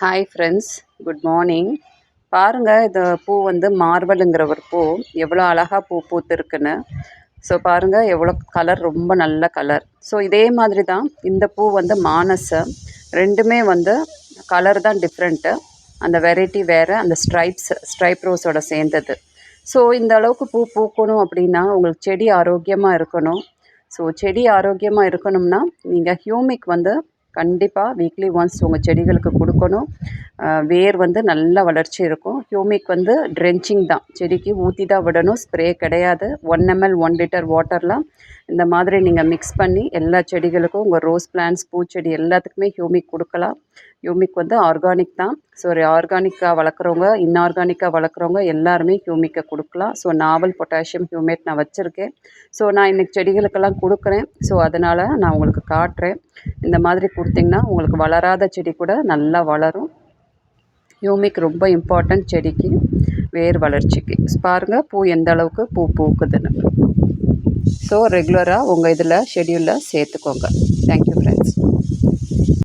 Hi friends good morning பாருங்கள் இந்த பூ வந்து மார்வலுங்கிற ஒரு பூ. எவ்வளோ அழகாக பூ பூத்துருக்குன்னு. ஸோ பாருங்கள் எவ்வளோ கலர் ரொம்ப நல்ல கலர் ஸோ இதே மாதிரி தான் இந்த பூ வந்து மானச. ரெண்டுமே வந்து கலர் தான் டிஃப்ரெண்ட்டு அந்த வெரைட்டி வேறு அந்த ஸ்ட்ரைப்ஸ் ஸ்ட்ரைப் ரோஸோட சேர்ந்தது. ஸோ இந்த அளவுக்கு பூ பூக்கணும் அப்படின்னா உங்களுக்கு செடி ஆரோக்கியமாக இருக்கணும். ஸோ செடி ஆரோக்கியமாக இருக்கணும்னா நீங்கள் ஹியூமிக் வந்து கண்டிப்பாக வீக்லி ஒன்ஸ் உங்கள் செடிகளுக்கு கொடுக்கணும். வேர் வந்து நல்ல வளர்ச்சி இருக்கும். ஹியூமிக் வந்து ட்ரென்ச்சிங் தான். செடிக்கு ஊற்றி தான் விடணும். ஸ்ப்ரே கிடையாது. ஒன் எம்எல் ஒன் லிட்டர் வாட்டரில் இந்த மாதிரி நீங்கள் மிக்ஸ் பண்ணி எல்லா செடிகளுக்கும் உங்கள் ரோஸ் பிளான்ஸ் பூச்செடி எல்லாத்துக்குமே ஹியூமிக் கொடுக்கலாம். ஹியூமிக் வந்து ஆர்கானிக் தான். ஸோ ஆர்கானிக்காக வளர்க்குறவங்க இன்ஆர்கானிக்காக வளர்க்குறவங்க எல்லாருமே ஹியூமிக்கை கொடுக்கலாம். ஸோ நாவல் பொட்டாசியம் ஹியூமேட் நான் வச்சுருக்கேன். ஸோ நான் இன்றைக்கி செடிகளுக்கெல்லாம் கொடுக்குறேன். ஸோ அதனால் நான் உங்களுக்கு காட்டுறேன். இந்த மாதிரி கொடுத்திங்கன்னா உங்களுக்கு வளராத செடி கூட நல்லா வளரும். ஹியூமிக் ரொம்ப இம்பார்ட்டண்ட் செடிக்கு வேர் வளர்ச்சிக்கு. பாருங்கள் பூ எந்த அளவுக்கு பூ பூக்குதுன்னு. ஸோ ரெகுலராக உங்கள் இதில் ஷெடியூலில் சேர்த்துக்கோங்க. Thank you friends